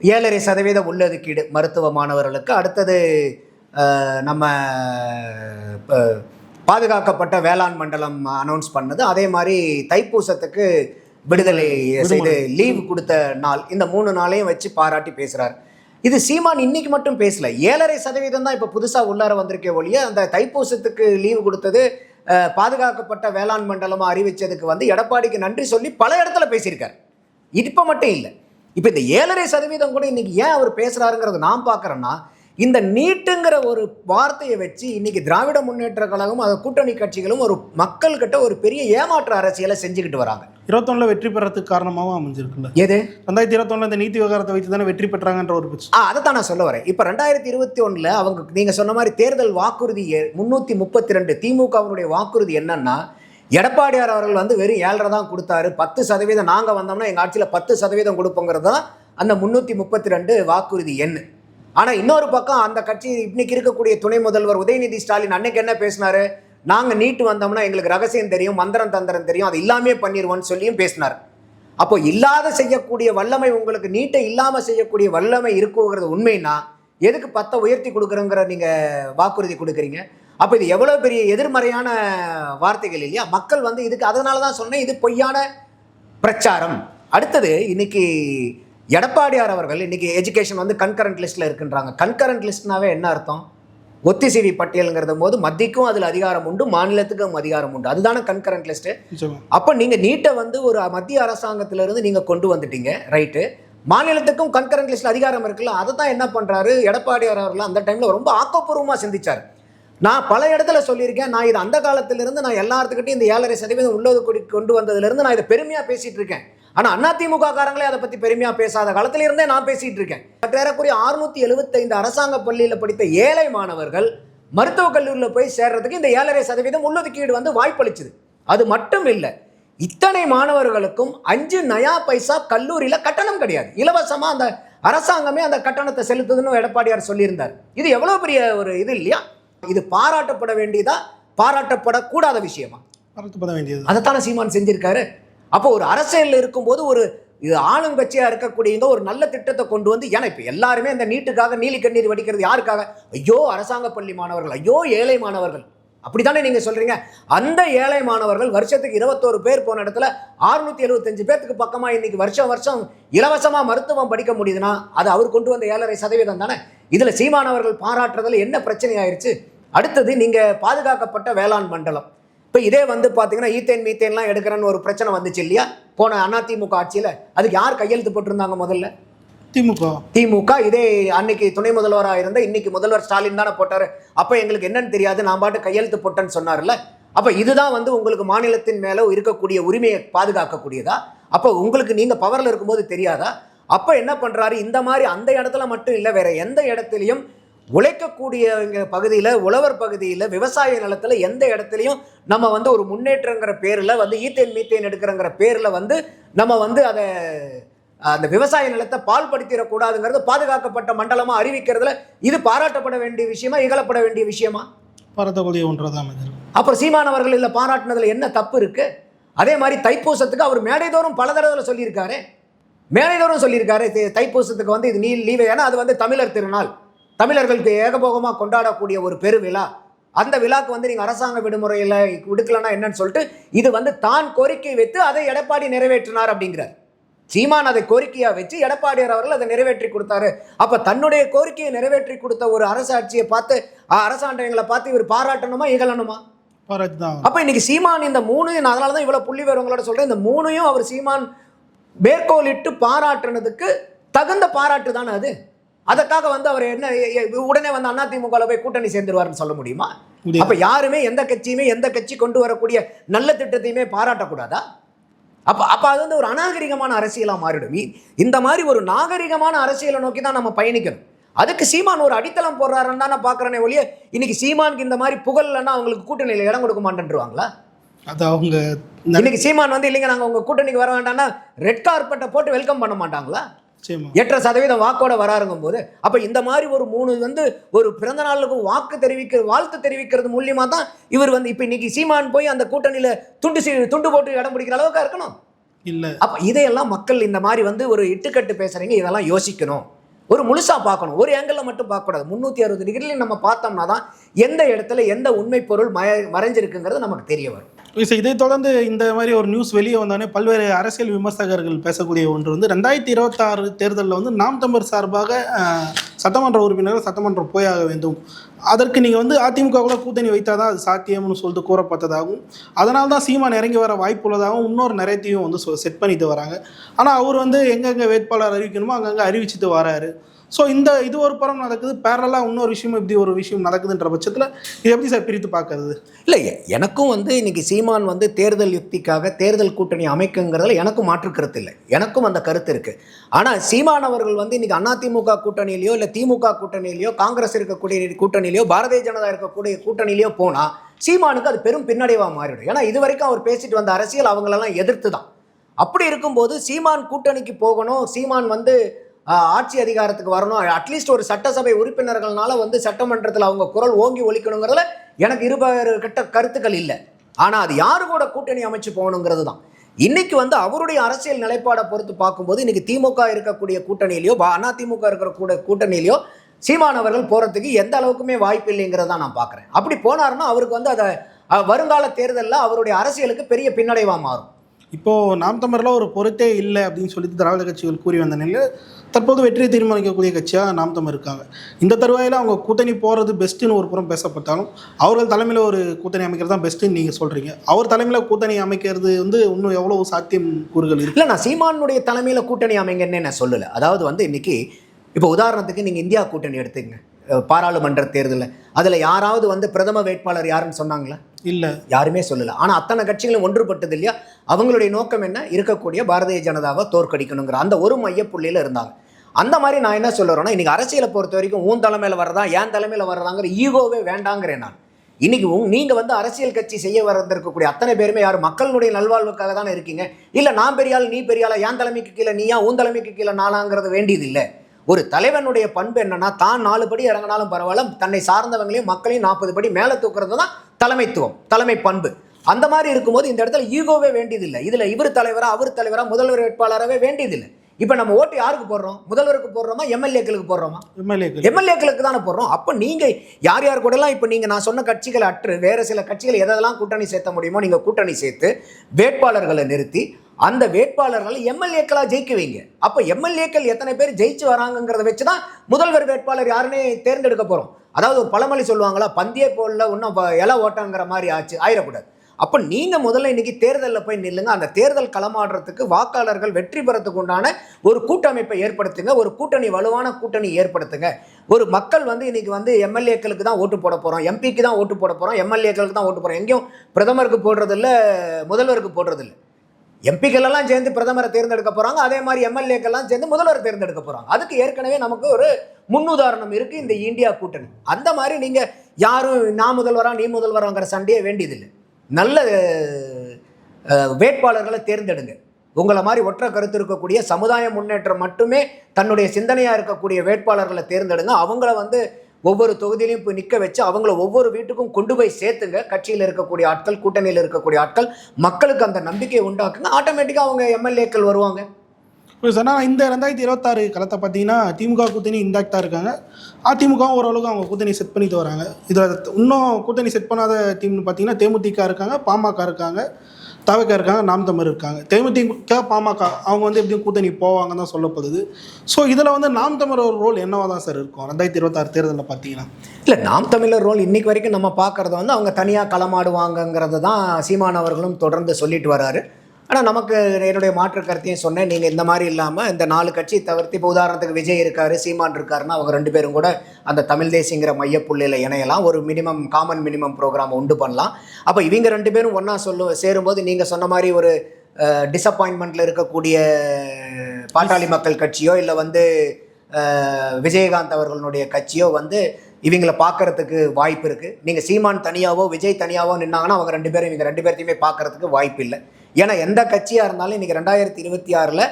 ஏழரை சதவீத உள்ளொதுக்கீடு மருத்துவ மாணவர்களுக்கு அடுத்தது நம்ம பாதுகாக்கப்பட்ட வேளாண் மண்டலம் அனௌன்ஸ் பண்ணது. அதே மாதிரி தைப்பூசத்துக்கு விடுதலை செய்து லீவ் கொடுத்த நாள். இந்த மூணு நாளையும் வச்சு பாராட்டி பேசுறாரு. இது சீமான் இன்னைக்கு மட்டும் பேசல. ஏழரை சதவீதம் தான் இப்போ புதுசாக உள்ளார வந்திருக்கே ஒழிய அந்த தைப்பூசத்துக்கு லீவு கொடுத்தது பாதுகாக்கப்பட்ட வேளாண் மண்டலமாக அறிவிச்சதுக்கு வந்து எடப்பாடிக்கு நன்றி சொல்லி பல இடத்துல பேசியிருக்காரு. இப்போ மட்டும் இல்லை. இப்போ இந்த ஏழரை சதவீதம் கூட இன்னைக்கு ஏன் அவர் பேசுறாருங்கிறத நான் பார்க்குறேன்னா இந்த நீட்டுங்கிற ஒரு வார்த்தையை வச்சு இன்னைக்கு திராவிட முன்னேற்ற கழகம் அது கூட்டணி கட்சிகளும் ஒரு மக்கள்கிட்ட ஒரு பெரிய ஏமாற்று அரசியலை செஞ்சுக்கிட்டு வராங்க. இருபத்தொன்னுல வெற்றி பெறறதுக்கு காரணமாகவும் அமைஞ்சிருக்குல்ல. எது? ரெண்டாயிரத்தி இருபத்தொன்னுல இந்த நீதி விவகாரத்தை வச்சு தானே வெற்றி பெற்றாங்கன்ற ஒரு பிரச்சனை ஆ அதை தான் நான் சொல்ல வரேன். இப்போ ரெண்டாயிரத்தி இருபத்தி ஒன்றில் அவங்க நீங்கள் சொன்ன மாதிரி தேர்தல் வாக்குறுதி முந்நூற்றி முப்பத்தி ரெண்டு திமுகவினுடைய வாக்குறுதி என்னன்னா எடப்பாடியார் அவர்கள் வந்து வெறும் ஏழரை தான் கொடுத்தாரு. பத்து சதவீதம் நாங்கள் வந்தோம்னா எங்கள் ஆட்சியில் பத்து சதவீதம் கொடுப்போங்கிறது தான் அந்த முந்நூற்றி முப்பத்தி ரெண்டு வாக்குறுதி எண் ஆனால் இன்னொரு பக்கம் அந்த கட்சி இன்னைக்கு இருக்கக்கூடிய துணை முதல்வர் உதயநிதி ஸ்டாலின் அன்னைக்கு என்ன பேசினாரு? நாங்கள் நீட்டு வந்தோம்னா எங்களுக்கு ரகசியம் தெரியும் மந்திரம் தந்திரம் தெரியும் அது இல்லாமே பண்ணிடுவோம்னு சொல்லியும் பேசினார். அப்போ இல்லாத செய்யக்கூடிய வல்லமை உங்களுக்கு நீட்டை இல்லாமல் செய்யக்கூடிய வல்லமை இருக்குங்கிறது உண்மைன்னா எதுக்கு பத்தை உயர்த்தி கொடுக்குறோங்கிற நீங்கள் வாக்குறுதி கொடுக்குறீங்க? அப்போ இது எவ்வளோ பெரிய எதிர்மறையான வார்த்தைகள் இல்லையா? மக்கள் வந்து இதுக்கு அதனால தான் சொன்னேன் இது பொய்யான பிரச்சாரம். அடுத்தது இன்னைக்கு எடப்பாடியார் அவர்கள் இன்னைக்கு எஜுகேஷன் வந்து கன்கரண்ட் லிஸ்ட்டில் இருக்குன்றாங்க. கன்கரண்ட் லிஸ்ட்னாவே என்ன அர்த்தம்? ஒத்திசைவி பட்டியலுங்கிறது போது மத்திக்கும் அதில் அதிகாரம் உண்டு மாநிலத்துக்கும் அதிகாரம் உண்டு. அதுதானே கன்கரண்ட் லிஸ்ட்டு அப்போ நீங்கள் நீட்டை வந்து ஒரு மத்திய அரசாங்கத்திலிருந்து நீங்கள் கொண்டு வந்துட்டீங்க ரைட்டு மாநிலத்துக்கும் கன்கரண்ட் லிஸ்ட்ல அதிகாரம் இருக்குல்ல அதை தான் என்ன பண்ணுறாரு எடப்பாடியார் அவர்கள் அந்த டைமில் ரொம்ப ஆக்கப்பூர்வமாக சிந்திச்சார். நான் பல இடத்துல சொல்லியிருக்கேன் நான் இது அந்த காலத்திலிருந்து நான் எல்லாத்துக்கிட்டையும் இந்த ஏழரை சதவீதம் உள்ளொதுக்கீடு கொண்டு வந்ததுலேருந்து நான் இதை பெருமையாக பேசிட்டு இருக்கேன். ஆனால் அதிமுக காரங்களே அதை பற்றி பெருமையாக பேசாத காலத்துல இருந்தே நான் பேசிட்டு இருக்கேன். ஏறக்குறைய அறுநூத்தி எழுபத்தைந்து அரசாங்க பள்ளியில் படித்த ஏழை மாணவர்கள் மருத்துவக் கல்லூரியில் போய் சேர்றதுக்கு இந்த ஏழரை சதவீதம் உள்ளொதுக்கீடு வந்து வாய்ப்பளிச்சுது. அது மட்டும் இல்லை இத்தனை மாணவர்களுக்கும் அஞ்சு நயா பைசா கல்லூரியில் கட்டணம் கிடையாது. இலவசமாக அந்த அரசாங்கமே அந்த கட்டணத்தை செலுத்துதுன்னு எடப்பாடியார் சொல்லியிருந்தார். இது எவ்வளோ பெரிய ஒரு இது இல்லையா? இது பாராட்டப்பட வேண்டியதா? பாராட்டப்படக்கூடாத விஷயமா? வருத்தப்பட வேண்டியது அதைத்தானே சீமான் செஞ்சிருக்காரு? அப்போ ஒரு அரசியலில் இருக்கும்போது ஒரு இது ஆளுங்கட்சியாக இருக்கக்கூடியவங்க ஒரு நல்ல திட்டத்தை கொண்டு வந்து ஏன்னா இப்போ எல்லாருமே அந்த நீட்டுக்காக நீலி கண்ணீர் வடிக்கிறது யாருக்காக? ஐயோ அரசாங்க பள்ளி மாணவர்கள் ஐயோ ஏழை மாணவர்கள். அப்படித்தானே நீங்கள் சொல்கிறீங்க அந்த ஏழை மாணவர்கள் வருஷத்துக்கு இருபத்தோரு பேர் போன இடத்துல அறுநூத்தி எழுபத்தஞ்சு பேர்த்துக்கு பக்கமாக இன்னைக்கு வருஷம் வருஷம் இலவசமாக மருத்துவம் படிக்க முடியுதுன்னா அது அவர் கொண்டு வந்த ஏழரை சதவீதம் தானே? இதில் சீமானவர்கள் பாராட்டுறதுல என்ன பிரச்சனை ஆயிருச்சு? அடுத்தது நீங்கள் பாதுகாக்கப்பட்ட வேளாண் மண்டலம். இப்போ இதே வந்து பார்த்தீங்கன்னா ஈத்தேன் மீத்தேன்லாம் எடுக்கிறேன்னு ஒரு பிரச்சனை வந்துச்சு இல்லையா? போன அதிமுக ஆட்சியில். அதுக்கு யார் கையெழுத்து போட்டிருந்தாங்க முதல்ல? திமுக. திமுக. இதே அன்னைக்கு துணை முதல்வராக இருந்த இன்னைக்கு முதல்வர் ஸ்டாலின் தானே போட்டார். அப்போ எங்களுக்கு என்னன்னு தெரியாது. நான் பாட்டு கையெழுத்து போட்டேன்னு சொன்னார்ல. அப்போ இதுதான் வந்து உங்களுக்கு மாநிலத்தின் மேலே இருக்கக்கூடிய உரிமையை பாதுகாக்கக்கூடியதா? அப்போ உங்களுக்கு நீங்கள் பவரில் இருக்கும்போது தெரியாதா? அப்போ என்ன பண்ணுறாரு இந்த மாதிரி அந்த இடத்துல மட்டும் இல்லை வேற எந்த இடத்துலையும் உழைக்கக்கூடிய பகுதியில் உழவர் பகுதியில் விவசாய நிலத்தில் எந்த இடத்துலையும் நம்ம வந்து ஒரு முன்னேற்றங்கிற பேரில் வந்து ஈத்தேன் மீத்தேன் எடுக்கிறங்கிற பேரில் வந்து நம்ம வந்து அதை அந்த விவசாய நிலத்தை பால்படுத்திடக்கூடாதுங்கிறது பாதுகாக்கப்பட்ட மண்டலமாக அறிவிக்கிறதுல இது பாராட்டப்பட வேண்டிய விஷயமா இகழப்பட வேண்டிய விஷயமா? ஒன்றாக அமைஞ்சிருக்கு அப்புறம் சீமானவர்கள் இல்லை பாராட்டினதுல என்ன தப்பு இருக்கு? அதே மாதிரி தைப்பூசத்துக்கு அவர் மேடைதோறும் பல தடவை சொல்லியிருக்காரு. மேடைதோறும் சொல்லியிருக்காரு தைப்பூசத்துக்கு வந்து இது நீ லீவு ஏன்னா அது வந்து தமிழர் திருநாள். தமிழர்களுக்கு ஏகபோகமாக கொண்டாடக்கூடிய ஒரு பெருவிழா. அந்த விழாக்கு வந்து நீங்கள் அரசாங்க விடுமுறையில் விடுக்கலன்னா என்னன்னு சொல்லிட்டு இது வந்து தான் கோரிக்கை வைத்து அதை எடப்பாடி நிறைவேற்றினார் அப்படிங்கிறார். சீமான் அதை கோரிக்கையாக வச்சு எடப்பாடியார் அவர்கள் அதை நிறைவேற்றி கொடுத்தாரு. அப்போ தன்னுடைய கோரிக்கையை நிறைவேற்றி கொடுத்த ஒரு அரசாட்சியை பார்த்து அ, அரசாண்டவங்களை பார்த்து இவர் பாராட்டணுமா இகழணுமா? அப்போ இன்னைக்கு சீமான் இந்த மூணு நான் அதனால தான் இவ்வளோ புள்ளி விவரங்களோட சொல்கிறேன் இந்த மூணையும் அவர் சீமான் மேற்கோளிட்டு பாராட்டுனதுக்கு தகுந்த பாராட்டு தானே அது? அதற்காக வந்து அவர் என்ன உடனே வந்து அதிமுகவில் போய் கூட்டணி சேர்ந்துருவாருன்னு சொல்ல முடியுமா. அப்ப யாருமே எந்த கட்சியுமே எந்த கட்சி கொண்டு வரக்கூடிய நல்ல திட்டத்தையுமே பாராட்டக்கூடாதா? அப்ப அப்ப அது வந்து ஒரு அநாகரிகமான அரசியலா மாறிடும். இந்த மாதிரி ஒரு நாகரிகமான அரசியலை நோக்கி தான் நம்ம பயணிக்கணும். அதுக்கு சீமான் ஒரு அடித்தளம் போடுறாருன்னு தான் நான் பார்க்குறேனே ஒழிய இன்னைக்கு சீமானுக்கு இந்த மாதிரி புகழ்லன்னா அவங்களுக்கு கூட்டணியில் இடம் கொடுக்க மாட்டேன்ருவாங்களா? அது அவங்க இன்னைக்கு சீமான் வந்து இல்லைங்க நாங்கள் உங்கள் கூட்டணிக்கு வர வேண்டாம்னா ரெட் கார்பெட்டை போட்டு வெல்கம் பண்ண மாட்டாங்களா? எட்டரை சதவீதம் வாக்கோட வராருங்கும் போது அப்ப இந்த மாதிரி ஒரு மூணு வந்து ஒரு பிறந்த நாளுக்கு வாக்கு தெரிவிக்க வாழ்த்து தெரிவிக்கிறது மூலியமா தான் இவர் வந்து இப்ப இன்னைக்கு சீமான் போய் அந்த கூட்டணியில துண்டு சீ துண்டு போட்டு இடம் பிடிக்கிற அளவுக்கு இருக்கணும்? இல்லை. அப்ப இதையெல்லாம் மக்கள் இந்த மாதிரி வந்து ஒரு இட்டுக்கட்டு பேசுறீங்க இதெல்லாம் யோசிக்கணும். ஒரு முழுசா பார்க்கணும். ஒரு ஏங்கிளில் மட்டும் பார்க்கக்கூடாது. முந்நூற்றி அறுபது டிகிரியில் நம்ம பார்த்தோம்னா தான் எந்த இடத்துல எந்த உண்மை பொருள் மய மறைஞ்சிருக்குங்கிறது நமக்கு தெரிய வரும். சார் இதை தொடர்ந்து இந்த மாதிரி ஒரு நியூஸ் வெளியே வந்தோடனே பல்வேறு அரசியல் விமர்சகர்கள் பேசக்கூடிய ஒன்று வந்து ரெண்டாயிரத்தி இருபத்தாறு தேர்தலில் வந்து நாம் தமிழர் சார்பாக சட்டமன்ற உறுப்பினர்கள் சட்டமன்றம் போயாக வேண்டும். அதற்கு நீங்கள் வந்து அதிமுக கூட கூட்டணி வைத்தால் தான் அது சாத்தியம்னு சொல்லிட்டு கூறப்பட்டதாகவும் அதனால தான் சீமான் இறங்கி வர வாய்ப்பு உள்ளதாகவும் இன்னொரு நிறையத்தையும் வந்து செட் பண்ணிட்டு வராங்க. ஆனால் அவர் வந்து எங்கெங்கே வேட்பாளர் அறிவிக்கணுமோ அங்கங்கே அறிவிச்சிட்டு வராரு. ஸோ இந்த இது ஒரு புறம் நடக்குது. பேரலாக இன்னொரு விஷயம் இப்படி ஒரு விஷயம் நடக்குதுன்ற பட்சத்தில் இது எப்படி சார் பிரித்து பார்க்கறது? இல்லை எனக்கும் வந்து இன்னைக்கு சீமான் வந்து தேர்தல் யுக்திக்காக தேர்தல் கூட்டணி அமைக்குங்கிறதுல எனக்கும் மாற்று கருத்து இல்லை. எனக்கும் அந்த கருத்து இருக்குது ஆனால் சீமான் அவர்கள் வந்து இன்னைக்கு அதிமுக கூட்டணியிலையோ இல்லை திமுக கூட்டணியிலையோ காங்கிரஸ் இருக்கக்கூடிய கூட்டணியிலையோ பாரதிய ஜனதா இருக்கக்கூடிய கூட்டணியிலையோ போனால் சீமானுக்கு அது பெரும் பின்னடைவாக மாறிடும். ஏன்னா இது வரைக்கும் அவர் பேசிட்டு வந்த அரசியல் அவங்களெல்லாம் எதிர்த்து தான் அப்படி இருக்கும்போது சீமான் கூட்டணிக்கு போகணும். சீமான் வந்து ஆட்சி அதிகாரத்துக்கு வரணும். அட்லீஸ்ட் ஒரு சட்டசபை உறுப்பினர்கள்னால வந்து சட்டமன்றத்தில் அவங்க குரல் ஓங்கி ஒழிக்கணுங்கிறதுல எனக்கு இருவேறு கருத்துக்கள் இல்லை. ஆனால் அது யாரு கூட கூட்டணி அமைச்சு போகணுங்கிறது தான். இன்னைக்கு வந்து அவருடைய அரசியல் நிலைப்பாடை பொறுத்து பார்க்கும்போது இன்னைக்கு திமுக இருக்கக்கூடிய கூட்டணியிலையோ பா- அதிமுக இருக்கிற கூட கூட்டணியிலையோ சீமான் அவர்கள் போகிறதுக்கு எந்த அளவுக்குமே வாய்ப்பு இல்லைங்கிறத நான் பார்க்குறேன். அப்படி போனாருன்னா அவருக்கு வந்து அதை வருங்கால தேர்தலில் அவருடைய அரசியலுக்கு பெரிய பின்னடைவாக மாறும். இப்போது நாம் தமிழரில் ஒரு பொறுத்தே இல்லை அப்படின்னு சொல்லிட்டு திராவிட கட்சிகள் கூறி வந்த நிலையில் தற்போது வெற்றியை தீர்மானிக்கக்கூடிய கட்சியாக நாம் தமிழ் இருக்காங்க. இந்த தருவாயில் அவங்க கூட்டணி போகிறது பெஸ்ட்டுன்னு ஒரு புறம் பேசப்பட்டாலும் அவர்கள் தலைமையில் ஒரு கூட்டணி அமைக்கிறது தான் பெஸ்ட்டுன்னு நீங்கள் சொல்கிறீங்க அவர் தலைமையில் கூட்டணி அமைக்கிறது வந்து இன்னும் எவ்வளோ சாத்தியம் கூறுகள் இல்லை நான் சீமானுடைய தலைமையில் கூட்டணி அமைங்கன்னு நான் சொல்லலை. அதாவது வந்து இன்னைக்கு இப்போ உதாரணத்துக்கு நீங்கள் இந்தியா கூட்டணி எடுத்துக்கங்க. அஹ் பாராளுமன்ற தேர்தலில். அதில் யாராவது வந்து பிரதம வேட்பாளர் யாருன்னு சொன்னாங்களா? இல்லை. யாருமே சொல்லலை. ஆனால் அத்தனை கட்சிகளும் ஒன்றுபட்டது இல்லையா? அவங்களுடைய நோக்கம் என்ன? இருக்கக்கூடிய பாரதிய ஜனதாவை தோற்கடிக்கணுங்கிற அந்த ஒரு மையப்புள்ளியில் இருந்தாங்க. அந்த மாதிரி நான் என்ன சொல்லுறேன்னா இன்றைக்கி அரசியலை பொறுத்த வரைக்கும் உன் தலைமையில் வர்றதா என் தலைமையில் வர்றதாங்கிற ஈகோவே வேண்டாங்கிறேன் நான். இன்றைக்கி உங் நீங்கள் வந்து அரசியல் கட்சி செய்ய வந்திருக்கக்கூடிய அத்தனை பேருமே யார்? மக்களுடைய நல்வாழ்வுக்காக தானே இருக்கீங்க. இல்லை நான் பெரியாள் நீ பெரிய என் தலைமைக்கு கீழே நீயா உன் தலைமைக்கு கீழே நானாங்கிறது வேண்டியது இல்லை. ஒரு தலைவனுடைய பண்பு என்னன்னா தான் நாலு படி இறங்கினாலும் பரவாயில்ல தன்னை சார்ந்தவங்களையும் மக்களையும் நாற்பது படி மேலே தூக்குறது தான் தலைமைத்துவம் தலைமை பண்பு. அந்த மாதிரி இருக்கும்போது இந்த இடத்துல ஈகோவே வேண்டியதில்லை இதில் இவர் தலைவராக அவர் தலைவராக முதல்வர் வேட்பாளராகவே வேண்டியதில்லை இப்போ நம்ம ஓட்டு யாருக்கு போடுறோம்? முதல்வருக்கு போடுறோமா? எம்எல்ஏக்களுக்கு போடுறோமா? எம்எல்ஏக்கள் எம்எல்ஏக்களுக்கு தானே போடுறோம். அப்போ நீங்க யார் யார் கூடலாம் இப்போ நீங்க நான் சொன்ன கட்சிகளை அற்று வேற சில கட்சிகள் எதெல்லாம் கூட்டணி சேர்த்த முடியுமோ நீங்க கூட்டணி சேர்த்து வேட்பாளர்களை நிறுத்தி அந்த வேட்பாளர்களை எம்எல்ஏக்களா ஜெயிக்க வைங்க. அப்போ எம்எல்ஏக்கள் எத்தனை பேர் ஜெயிச்சு வராங்கங்கிறத வச்சு தான் முதல்வர் வேட்பாளர் யாருன்னே தேர்ந்தெடுக்க போறோம். அதாவது ஒரு பழமொழி சொல்லுவாங்களா? பந்தியே போடல இன்னும் இலை ஓட்டங்கிற மாதிரி ஆச்சு. ஆயிடக்கூடாது. அப்போ நீங்கள் முதல்ல இன்னைக்கு தேர்தலில் போய் நில்லுங்க. அந்த தேர்தல் களமாடுறதுக்கு வாக்காளர்கள் வெற்றி பெறத்துக்கு உண்டான ஒரு கூட்டமைப்பை ஏற்படுத்துங்க. ஒரு கூட்டணி வலுவான கூட்டணி ஏற்படுத்துங்க. ஒரு மக்கள் வந்து இன்னைக்கு வந்து எம்எல்ஏக்களுக்கு தான் ஓட்டு போட போகிறோம் எம்பிக்கு தான் ஓட்டு போட போகிறோம் எம்எல்ஏக்களுக்கு தான் ஓட்டு போகிறோம் எங்கேயும் பிரதமருக்கு போடுறதில்ல முதல்வருக்கு போடுறதில்ல. எம்பிக்களெல்லாம் சேர்ந்து பிரதமரை தேர்ந்தெடுக்க போகிறாங்க அதே மாதிரி எம்எல்ஏக்கெல்லாம் சேர்ந்து முதல்வர் தேர்ந்தெடுக்க போகிறாங்க அதுக்கு ஏற்கனவே நமக்கு ஒரு முன்னுதாரணம் இருக்குது இந்த இந்தியா கூட்டணி. அந்த மாதிரி நீங்கள் யாரும் நான் முதல்வரா நீ முதல்வராங்கிற சண்டையே வேண்டியதில்லை. நல்ல வேட்பாளர்களை தேர்ந்தெடுங்க. உங்களை மாதிரி ஒற்றை கருத்து இருக்கக்கூடிய சமுதாய முன்னேற்றம் மட்டுமே தன்னுடைய சிந்தனையாக இருக்கக்கூடிய வேட்பாளர்களை தேர்ந்தெடுங்க. அவங்கள வந்து ஒவ்வொரு தொகுதியிலையும் போய் நிற்க வச்சு அவங்கள ஒவ்வொரு வீட்டுக்கும் கொண்டு போய் சேர்த்துங்க. கட்சியில் இருக்கக்கூடிய ஆட்கள் கூட்டணியில் இருக்கக்கூடிய ஆட்கள் மக்களுக்கு அந்த நம்பிக்கையை உண்டாக்குங்க. ஆட்டோமேட்டிக்காக அவங்க எம்எல்ஏக்கள் வருவாங்க. இப்போ சார் இந்த ரெண்டாயிரத்தி இருபத்தாறு களத்தை பார்த்தீங்கன்னா திமுக கூட்டணி இந்தாக்டாக இருக்காங்க. அதிமுகவும் ஓரளவுக்கு அவங்க கூட்டணி செட் பண்ணிட்டு வராங்க. இதில் இன்னும் கூட்டணி செட் பண்ணாத டீம்னு பார்த்தீங்கன்னா தேமுதிக இருக்காங்க பாமக இருக்காங்க தவக்கா இருக்காங்க நாம் தமிழ் இருக்காங்க. தேமுதிக பாமக அவங்க வந்து எப்படியும் கூட்டணி போவாங்கன்னு தான் சொல்லப்படுது. ஸோ இதில் வந்து நாம் தமிழ் ஒரு ரோல் என்னவாக தான் சார் இருக்கும்? ரெண்டாயிரத்தி இருபத்தாறு தேர்தலில் பார்த்தீங்கன்னா. இல்லை நாம் தமிழர் ரோல் இன்னைக்கு வரைக்கும் நம்ம பார்க்குறத வந்து அவங்க தனியாக களமாடுவாங்கங்கிறது தான் சீமான் அவர்களும் தொடர்ந்து சொல்லிட்டு வராரு. ஆனால் நமக்கு என்னுடைய மாற்று கருத்தையும் சொன்னேன். நீங்கள் இந்த மாதிரி இல்லாமல் இந்த நாலு கட்சி தவிர்த்து இப்போ உதாரணத்துக்கு விஜய் இருக்காரு சீமான் இருக்காருன்னா அவங்க ரெண்டு பேரும் கூட அந்த தமிழ் தேசிங்கிற மையப்புள்ளியில் இணையலாம். ஒரு மினிமம் காமன் மினிமம் ப்ரோக்ராம் உண்டு பண்ணலாம். அப்போ இவங்க ரெண்டு பேரும் ஒன்றா சொல்லு சேரும்போது நீங்கள் சொன்ன மாதிரி ஒரு டிசப்பாயின்மெண்ட்டில் இருக்கக்கூடிய பாட்டாளி மக்கள் கட்சியோ இல்லை வந்து விஜயகாந்த் அவர்களுடைய கட்சியோ வந்து இவங்களை பார்க்கறதுக்கு வாய்ப்பு இருக்குது நீங்கள் சீமான் தனியாவோ விஜய் தனியாவோ நின்னாங்கன்னா அவங்க ரெண்டு பேரும் இவங்க ரெண்டு பேர்த்தையுமே பார்க்கறதுக்கு வாய்ப்பு இல்லை. ஏன்னா எந்த கட்சியாக இருந்தாலும் இன்றைக்கி ரெண்டாயிரத்தி இருபத்தி ஆறில்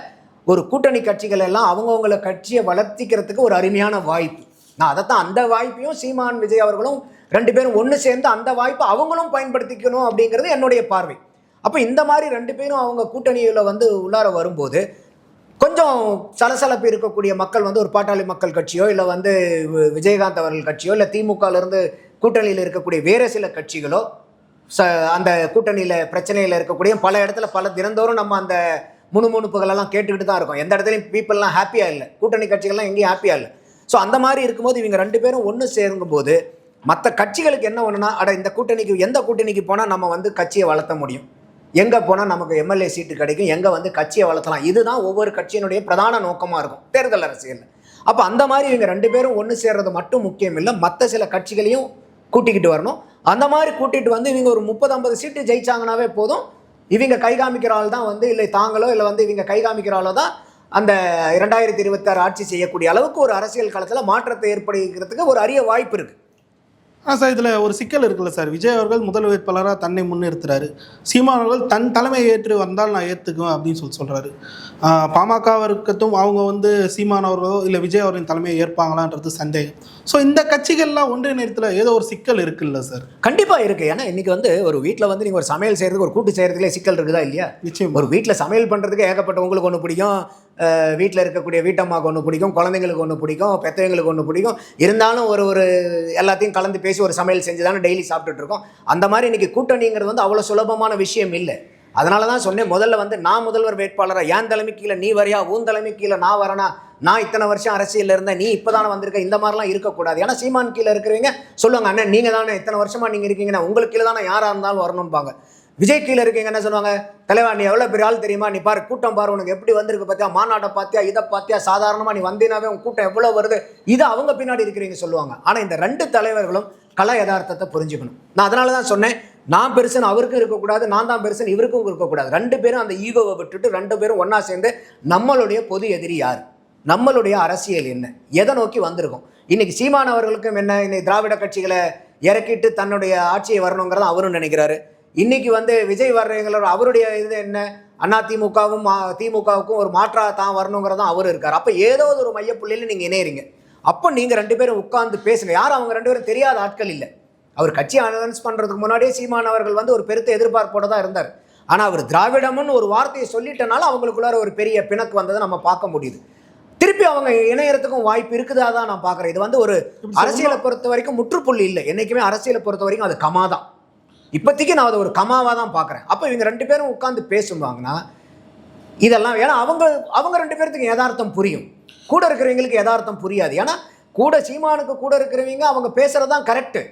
ஒரு கூட்டணி கட்சிகள் எல்லாம் அவங்கவுங்கள கட்சியை வளர்த்திக்கிறதுக்கு ஒரு அருமையான வாய்ப்பு. நான் அதைத்தான் அந்த வாய்ப்பையும் சீமான் விஜய் அவர்களும் ரெண்டு பேரும் ஒன்று சேர்ந்து அந்த வாய்ப்பை அவங்களும் பயன்படுத்திக்கணும் அப்படிங்கிறது என்னுடைய பார்வை. அப்போ இந்த மாதிரி ரெண்டு பேரும் அவங்க கூட்டணியில் வந்து உள்ளார வரும்போது கொஞ்சம் சலசலப்பு இருக்கக்கூடிய மக்கள் வந்து ஒரு பாட்டாளி மக்கள் கட்சியோ இல்லை வந்து விஜயகாந்த் அவர்கள் கட்சியோ இல்லை திமுகலேருந்து கூட்டணியில் இருக்கக்கூடிய வேறு சில கட்சிகளோ ச அந்த கூட்டணியில் பிரச்சனையில் இருக்கக்கூடிய பல இடத்துல பல தினந்தோறும் நம்ம அந்த முணுமுணுப்புகளெல்லாம் கேட்டுக்கிட்டு தான் இருக்கோம். எந்த இடத்துலையும் பீப்புளெலாம் ஹாப்பியாக இல்லை. கூட்டணி கட்சிகள்லாம் எங்கேயும் ஹாப்பியாக இல்லை. ஸோ அந்த மாதிரி இருக்கும்போது இவங்க ரெண்டு பேரும் ஒன்று சேருங்கும்போது மற்ற கட்சிகளுக்கு என்ன ஒன்றுனா அட இந்த கூட்டணிக்கு எந்த கூட்டணிக்கு போனால் நம்ம வந்து கட்சியை வளர்த்த முடியும்? எங்கே போனால் நமக்கு எம்எல்ஏ சீட்டு கிடைக்கும்? எங்கே வந்து கட்சியை வளர்த்தலாம்? இதுதான் ஒவ்வொரு கட்சியினுடைய பிரதான நோக்கமாக இருக்கும். தேர்தல் அரசியலில். அப்போ அந்த மாதிரி இவங்க ரெண்டு பேரும் ஒன்று சேர்றது மட்டும் முக்கியம் இல்லை. மற்ற சில கட்சிகளையும் கூட்டிக்கிட்டு வரணும். அந்த மாதிரி கூட்டிகிட்டு வந்து இவங்க ஒரு முப்பது ஐம்பது சீட்டு ஜெயிச்சாங்கனாவே போதும். இவங்க கை காமிக்கிற ஆள் தான் வந்து இல்லை தாங்களோ இல்லை வந்து இவங்க கை காமிக்கிற ஆளோ தான் அந்த இரண்டாயிரத்தி இருபத்தாறு ஆட்சி செய்யக்கூடிய அளவுக்கு ஒரு அரசியல் களத்தில் மாற்றத்தை ஏற்படுத்திக்கிறதுக்கு ஒரு அரிய வாய்ப்பு இருக்குது ஆ சார் இதில் ஒரு சிக்கல் இருக்குல்ல சார். விஜய் அவர்கள் முதல் வேட்பாளராக தன்னை முன்னிறுத்துறாரு. சீமான் அவர்கள் தன் தலைமையை ஏற்று வந்தால் நான் ஏற்றுக்குவேன் அப்படின்னு சொல்லி சொல்கிறாரு பாமகவாக இருக்கட்டும் அவங்க வந்து சீமான் அவர்களோ இல்லை விஜய் அவர்களின் தலைமையை ஏற்பாங்களான்றது சந்தேகம். ஸோ இந்த கட்சிகள்லாம் ஒன்றிணையத்தில் ஏதோ ஒரு சிக்கல் இருக்குல்ல சார் கண்டிப்பாக இருக்குது ஏன்னா இன்னைக்கு வந்து ஒரு வீட்டில் வந்து நீங்கள் ஒரு சமையல் செய்கிறதுக்கு ஒரு கூட்டு செய்கிறதுலே சிக்கல் இருக்குதா இல்லையா? நிச்சயம். ஒரு வீட்டில் சமையல் பண்ணுறதுக்கு ஏகப்பட்ட உங்களுக்கு ஒன்று பிடிக்கும். வீட்டில் இருக்கக்கூடிய வீட்டம்மாவுக்கு ஒன்று பிடிக்கும் குழந்தைங்களுக்கு ஒன்று பிடிக்கும் பெற்றவங்களுக்கு ஒன்று பிடிக்கும். இருந்தாலும் ஒரு ஒரு எல்லாத்தையும் கலந்து பேசி ஒரு சமையல் செஞ்சு தானே டெய்லி சாப்பிட்டுட்டு இருக்கோம். அந்த மாதிரி இன்னைக்கு கூட்டணிங்கிறது வந்து அவ்வளோ சுலபமான விஷயம் இல்லை. அதனால தான் சொன்னேன் முதல்ல வந்து நான் முதல்வர் வேட்பாளராக ஏன் தலைமை கீழே நீ வரியா உன் தலைமை கீழே நான் வரனா? நான் இத்தனை வருஷம் அரசியலில் இருந்தேன் நீ இப்போ தானே வந்திருக்க இந்த மாதிரிலாம் இருக்கக்கூடாது. ஏன்னா சீமான் கீழே இருக்கிறவங்க சொல்லுவாங்க அண்ணன் நீங்கள் தானே இத்தனை வருஷமாக நீங்கள் இருக்கீங்கன்னா உங்களுக்கு கீழே தானே யாராக இருந்தாலும் வரணும்பாங்க. விஜய் கீழே இருக்கீங்க என்ன சொல்லுவாங்க? தலைவா நீ எவ்வளோ பெரிய ஆள் தெரியுமா? நீ பாரு கூட்டம் பாரு உனக்கு எப்படி வந்திருக்கு பார்த்தியா மாநாட்டை பார்த்தியா இதை பார்த்தியா சாதாரணமாக நீ வந்தீனாவே உன் கூட்டம் எவ்வளோ வருது? இது அவங்க பின்னாடி இருக்கிறீங்க சொல்லுவாங்க. ஆனால் இந்த ரெண்டு தலைவர்களும் கல யதார்த்தத்தை புரிஞ்சுக்கணும். நான் அதனால தான் சொன்னேன் நான் பெருசன் அவருக்கும் இருக்கக்கூடாது நான் தான் பெருசுன்னு இவருக்கும் இருக்கக்கூடாது. ரெண்டு பேரும் அந்த ஈகோவை விட்டுட்டு ரெண்டு பேரும் ஒன்றா சேர்ந்து நம்மளுடைய பொது எதிரி யார்? நம்மளுடைய அரசியல் என்ன? எதை நோக்கி வந்திருக்கோம்? இன்னைக்கு சீமான் அவர்களுக்கும் என்ன? இன்னைக்கு திராவிட கட்சிகளை இறக்கிட்டு தன்னுடைய ஆட்சியை வரணுங்கிறத அவரும் நினைக்கிறாரு. இன்னைக்கு வந்து விஜய் வர்றவங்களோட அவருடைய இது என்ன? அண்ணா திமுகவும் திமுகவுக்கும் ஒரு மாற்றாக தான் வரணுங்கிறதான் அவர் இருக்கார். அப்போ ஏதோ ஒரு மையப்புள்ளியில் நீங்கள் இணையறீங்க. அப்போ நீங்கள் ரெண்டு பேரும் உட்காந்து பேசுங்க. யாரும் அவங்க ரெண்டு பேரும் தெரியாத ஆட்கள் இல்லை. அவர் கட்சி அனௌன்ஸ் பண்ணுறதுக்கு முன்னாடியே சீமான் அவர்கள் வந்து ஒரு பெருத்த எதிர்பார்ப்போட தான் இருந்தார். ஆனால் அவர் திராவிடம்னு ஒரு வார்த்தையை சொல்லிட்டனால அவங்களுக்குள்ளார ஒரு பெரிய பிணக்கு வந்ததை நம்ம பார்க்க முடியுது. திருப்பி அவங்க இணையறதுக்கும் வாய்ப்பு இருக்குதா தான் நான் பார்க்குறேன். இது வந்து ஒரு அரசியலை பொறுத்த வரைக்கும் முற்றுப்புள்ளி இல்லை. என்றைக்குமே அரசியலை பொறுத்த வரைக்கும் அது கமா தான். இப்போதைக்கு நான் அதை ஒரு கமாவாக தான் பார்க்குறேன். அப்போ இவங்க ரெண்டு பேரும் உட்காந்து பேசுவாங்கன்னா இதெல்லாம் ஏன்னா அவங்க அவங்க ரெண்டு பேர்த்துக்கு யதார்த்தம் புரியும். கூட இருக்கிறவங்களுக்கு யதார்த்தம் புரியாது. ஏன்னா கூட சீமானுக்கு கூட இருக்கிறவங்க அவங்க பேசுகிறது தான் கரெக்டு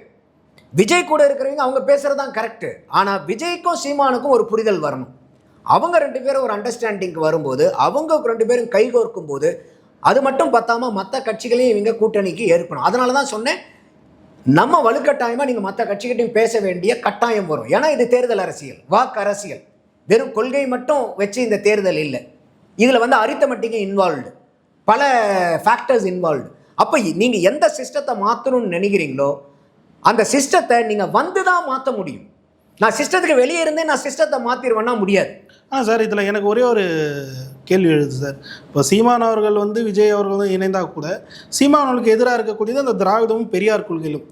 விஜய் கூட இருக்கிறவங்க அவங்க பேசுகிறது தான் கரெக்டு ஆனால் விஜய்க்கும் சீமானுக்கும் ஒரு புரிதல் வரணும். அவங்க ரெண்டு பேரும் ஒரு அண்டர்ஸ்டாண்டிங்க்கு வரும்போது அவங்க ரெண்டு பேரும் கைகோர்க்கும் போது அது மட்டும் பத்தாமல் மற்ற கட்சிகளையும் இவங்க கூட்டணிக்கு ஏற்கணும். அதனால தான் சொன்னேன் நம்ம வலுக்கட்டாயமாக நீங்கள் மற்ற கட்சிகிட்டையும் பேச வேண்டிய கட்டாயம் வரும். ஏன்னா இது தேர்தல் அரசியல் வாக்கு அரசியல். வெறும் கொள்கை மட்டும் வச்சு இந்த தேர்தல் இல்லை. இதில் வந்து அரித்தமெட்டிக்கு இன்வால்வ்டு பல ஃபேக்டர்ஸ் இன்வால்வ்டு அப்போ நீங்கள் எந்த சிஸ்டத்தை மாற்றணும்னு நினைக்கிறீங்களோ அந்த சிஸ்டத்தை நீங்கள் வந்து தான் மாற்ற முடியும். நான் சிஸ்டத்துக்கு வெளியே இருந்தே நான் சிஸ்டத்தை மாற்றிடுவேன்னா முடியாது. ஆ சார் இதில் எனக்கு ஒரே ஒரு கேள்வி எழுது சார். இப்போ சீமான் அவர்கள் வந்து விஜய் அவர்கள் இணைந்தால் கூட சீமான் அவர்களுக்கு எதிராக இருக்கக்கூடியது அந்த திராவிடமும் பெரியார் கொள்கையிலும்.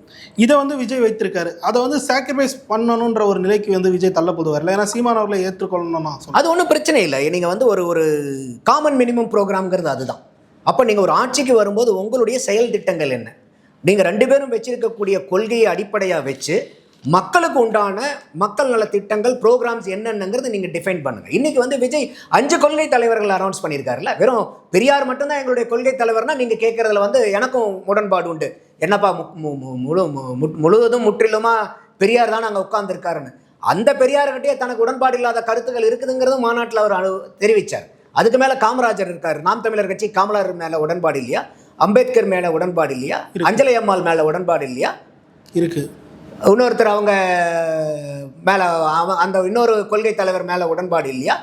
இதை வந்து விஜய் வைத்திருக்காரு. அதை வந்து சாக்ரிஃபைஸ் பண்ணணுன்ற ஒரு நிலைக்கு வந்து விஜய் தள்ளப்படுவார்ல ஏன்னா சீமான் அவர்களை ஏற்றுக்கொள்ளணும் நான் சொல்றேன். அது ஒன்றும் பிரச்சனை இல்லை. நீங்கள் வந்து ஒரு ஒரு காமன் மினிமம் ப்ரோக்ராம்ங்கிறது அதுதான். அப்போ நீங்கள் ஒரு ஆட்சிக்கு வரும்போது உங்களுடைய செயல் திட்டங்கள் என்ன? நீங்கள் ரெண்டு பேரும் வச்சிருக்கக்கூடிய கொள்கையை அடிப்படையாக வச்சு மக்களுக்கு உண்டான மக்கள் நல திட்டங்கள் ப்ரோக்ராம்ஸ் என்னென்னங்கிறது நீங்கள் டிஃபைன் பண்ணுங்கள் இன்றைக்கி வந்து விஜய் அஞ்சு கொள்கை தலைவர்கள் அனௌன்ஸ் பண்ணியிருக்காருல்ல? வெறும் பெரியார் மட்டும்தான் எங்களுடைய கொள்கை தலைவர்னால் நீங்கள் கேட்குறதுல வந்து எனக்கும் உடன்பாடு உண்டு. என்னப்பா மு- மு- முழு மு- முழுவதும் முற்றிலுமா பெரியார் தான் அங்கே உட்கார்ந்துருக்காருன்னு. அந்த பெரியார்கிட்டயே தனக்கு உடன்பாடு இல்லாத கருத்துக்கள் இருக்குதுங்கிறதும் மாநாட்டில் அவர் அனு தெரிவித்தார் அதுக்கு மேலே காமராஜர் இருக்கார். நாம் தமிழர் கட்சி காமராஜர் மேலே உடன்பாடு இல்லையா? அம்பேத்கர் மேலே உடன்பாடு இல்லையா? அஞ்சலி அம்மாள் மேலே உடன்பாடு இல்லையா? இருக்கு. இன்னொருத்தர் அவங்க மேலே அந்த இன்னொரு கொள்கை தலைவர் மேலே உடன்பாடு இல்லையா?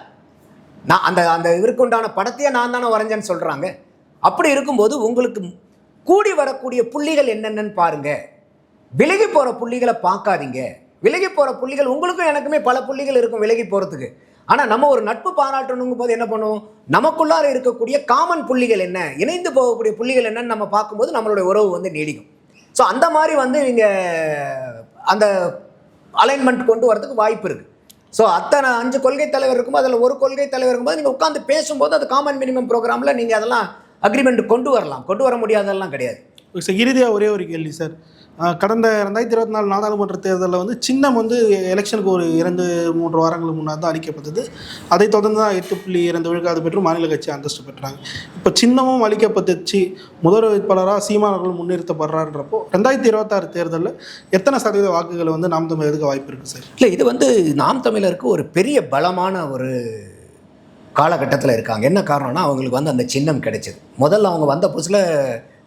நான் அந்த அந்த இவருக்கு உண்டான படத்தையே நான் தானே வரைஞ்சேன்னு சொல்கிறாங்க அப்படி இருக்கும்போது உங்களுக்கு கூடி வரக்கூடிய புள்ளிகள் என்னென்னன்னு பாருங்க. விலகி போகிற புள்ளிகளை பார்க்காதீங்க. விலகி போகிற புள்ளிகள் உங்களுக்கும் எனக்குமே பல புள்ளிகள் இருக்கும் விலகி போகிறதுக்கு ஆனால் நம்ம ஒரு நட்பு பாராட்டணுங்கும் போது என்ன பண்ணுவோம்? நமக்குள்ளார இருக்கக்கூடிய காமன் புள்ளிகள் என்ன? இணைந்து போகக்கூடிய புள்ளிகள் என்னன்னு நம்ம பார்க்கும்போது நம்மளுடைய உறவு வந்து நீடிக்கும். ஸோ அந்த மாதிரி வந்து நீங்கள் அந்த அலைன்மெண்ட் கொண்டு வரதுக்கு வாய்ப்பு இருக்குது ஸோ அத்தனை அஞ்சு கொள்கை தலைவர் இருக்கும்போது அதில் ஒரு கொள்கை தலைவர் இருக்கும்போது நீங்கள் உட்காந்து பேசும்போது அது காமன் மினிமம் ப்ரோக்ராமில் நீங்கள் அதெல்லாம் அக்ரிமெண்ட் கொண்டு வரலாம். கொண்டு வர முடியாதெல்லாம் கிடையாது. சார் இறுதியாக ஒரே ஒரு கேள்வி சார் கடந்த ரெண்டாயிரத்தி இருபத்தி நாலு நாடாளுமன்ற தேர்தலில் வந்து சின்னம் வந்து எலெக்ஷனுக்கு ஒரு இரண்டு மூன்று வாரங்களுக்கு முன்னாடி தான் அளிக்கப்பட்டது. அதைத் தொடர்ந்து தான் எட்டு புள்ளி இரண்டு விழுக்காடு பெற்று மாநில கட்சி அந்தஸ்து பெற்றாங்க. இப்போ சின்னமும் அளிக்கப்பட்டுச்சு. முதல் வேட்பாளராக சீமானவர்கள் முன்னிறுத்தப்படுறான்றப்போ ரெண்டாயிரத்தி இருபத்தாறு தேர்தலில் எத்தனை சதவீத வாக்குகளை வந்து நாம் தமிழ் வாய்ப்பு இருக்குது சார்? இல்லை இது வந்து நாம் தமிழருக்கு ஒரு பெரிய பலமான ஒரு காலகட்டத்தில் இருக்காங்க. என்ன காரணம்னா அவங்களுக்கு வந்து அந்த சின்னம் கிடைச்சது. முதல்ல அவங்க வந்த புதுசில்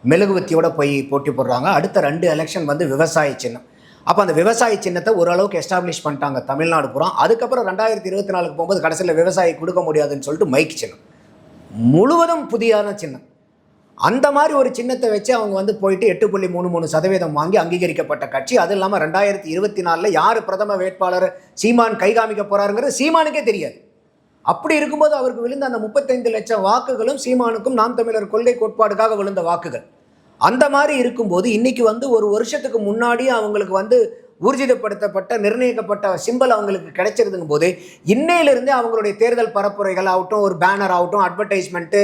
மெழுகுவத்தியோட போய் போட்டி போடுறாங்க. அடுத்த ரெண்டு எலெக்ஷன் வந்து விவசாய சின்னம். அப்போ அந்த விவசாய சின்னத்தை ஓரளவுக்கு எஸ்டாப்ளிஷ் பண்ணிட்டாங்க தமிழ்நாடு பூரா. அதுக்கப்புறம் ரெண்டாயிரத்தி இருபத்தி நாலுக்கு போகும்போது கடைசியில் விவசாயி கொடுக்க முடியாதுன்னு சொல்லிட்டு மைக் சின்னம். முழுவதும் புதியான சின்னம். அந்த மாதிரி ஒரு சின்னத்தை வச்சு அவங்க வந்து போயிட்டு எட்டு புள்ளி மூணு மூணு சதவீதம் வாங்கி அங்கீகரிக்கப்பட்ட கட்சி. அது இல்லாமல் ரெண்டாயிரத்தி இருபத்தி நாலில் யார் பிரதம வேட்பாளர் சீமான் கைகாமிக்க போகிறாருங்கிறது சீமானுக்கே தெரியாது. அப்படி இருக்கும்போது அவருக்கு விழுந்த அந்த முப்பத்தைந்து லட்சம் வாக்குகளும் சீமானுக்கும் நாம் தமிழர் கொள்கை கோட்பாடுக்காக விழுந்த வாக்குகள். அந்த மாதிரி இருக்கும்போது இன்னைக்கு வந்து ஒரு வருஷத்துக்கு முன்னாடியே அவங்களுக்கு வந்து ஊர்ஜிதப்படுத்தப்பட்ட நிர்ணயிக்கப்பட்ட சிம்பல் அவங்களுக்கு கிடைச்சிருதுங்கும் போது இன்னையிலிருந்தே அவங்களுடைய தேர்தல் பரப்புரைகள் ஆகட்டும் ஒரு பேனர் ஆகட்டும் அட்வர்டைஸ்மெண்ட்டு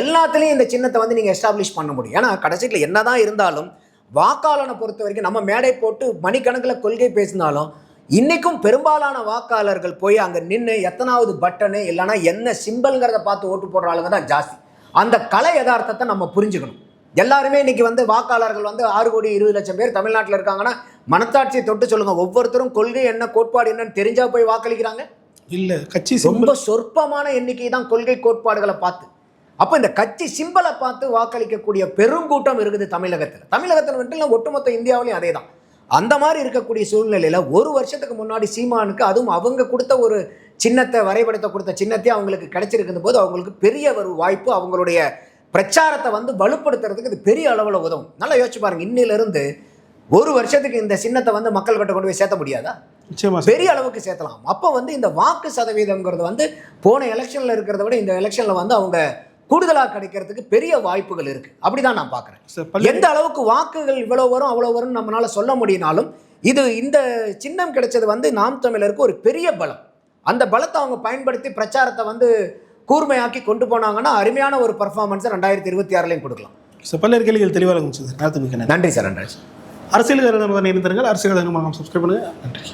எல்லாத்துலேயும் இந்த சின்னத்தை வந்து நீங்கள் எஸ்டாப்ளிஷ் பண்ண முடியும். ஏன்னா கடைசியில் என்னதான் இருந்தாலும் வாக்காளனை பொறுத்த வரைக்கும் நம்ம மேடை போட்டு மணிக்கணக்கில் கொள்கை பேசினாலும் இன்னைக்கும் பெரும்பாலான வாக்காளர்கள் போய் அங்கே நின்று எத்தனாவது பட்டனு இல்லைன்னா என்ன சிம்பல்ங்கிறத பார்த்து ஓட்டு போடுற ஆளுங்க தான் ஜாஸ்தி. அந்த கலை யதார்த்தத்தை நம்ம புரிஞ்சுக்கணும். எல்லாருமே இன்னைக்கு வந்து வாக்காளர்கள் வந்து ஆறு கோடி இருபது லட்சம் பேர் தமிழ்நாட்டில் இருக்காங்கன்னா மனத்தாட்சியை தொட்டு சொல்லுங்க. ஒவ்வொருத்தரும் கொள்கை என்ன கோட்பாடு என்னன்னு தெரிஞ்சா போய் வாக்களிக்கிறாங்க? இல்லை கட்சி ரொம்ப சொற்பமான எண்ணிக்கை தான் கொள்கை கோட்பாடுகளை பார்த்து. அப்போ இந்த கட்சி சிம்பலை பார்த்து வாக்களிக்கக்கூடிய பெருங்கூட்டம் இருக்குது தமிழகத்தில். தமிழகத்தில் மட்டும் இல்லை ஒட்டுமொத்த இந்தியாவிலையும் அதே தான் அந்த மாதிரி இருக்கக்கூடிய சூழ்நிலையில் ஒரு வருஷத்துக்கு முன்னாடி சீமானுக்கு அதுவும் அவங்க கொடுத்த ஒரு சின்னத்தை வரைபடத்தை கொடுத்த சின்னத்தை அவங்களுக்கு கிடைச்சிருக்கும் போது அவங்களுக்கு பெரிய ஒரு வாய்ப்பு அவங்களுடைய பிரச்சாரத்தை வந்து வலுப்படுத்துறதுக்கு இது பெரிய அளவில் உதவும். நல்லா யோசிச்சு பாருங்க இன்னிலிருந்து ஒரு வருஷத்துக்கு இந்த சின்னத்தை வந்து மக்கள் கிட்ட கொண்டு போய் சேர்த்த முடியாதா? பெரிய அளவுக்கு சேர்த்தலாம். அப்போ வந்து இந்த வாக்கு சதவீதம்ங்கிறது வந்து போன எலெக்ஷனில் இருக்கிறத விட இந்த எலெக்ஷனில் வந்து அவங்க கூடுதலாக கிடைக்கிறதுக்கு பெரிய வாய்ப்புகள் இருக்கு. அப்படிதான் நான் பார்க்குறேன். சார் எந்த அளவுக்கு வாக்குகள் இவ்வளோ வரும் அவ்வளோ வரும்னு நம்மளால சொல்ல முடியினாலும் இது இந்த சின்னம் கிடைச்சது வந்து நாம் தமிழருக்கு ஒரு பெரிய பலம். அந்த பலத்தை அவங்க பயன்படுத்தி பிரச்சாரத்தை வந்து கூர்மையாக்கி கொண்டு போனாங்கன்னா அருமையான ஒரு பர்ஃபார்மன்ஸை ரெண்டாயிரத்தி இருபத்தி ஆறுலையும் கொடுக்கலாம். சார் பல்வேறு கேள்விகள் தெளிவாக சார் நன்றி. சார் நன்றி அரசியல் இணைந்திருங்கள். அரசியல் சப்ஸ்கிரைப் பண்ணுங்கள் நன்றி.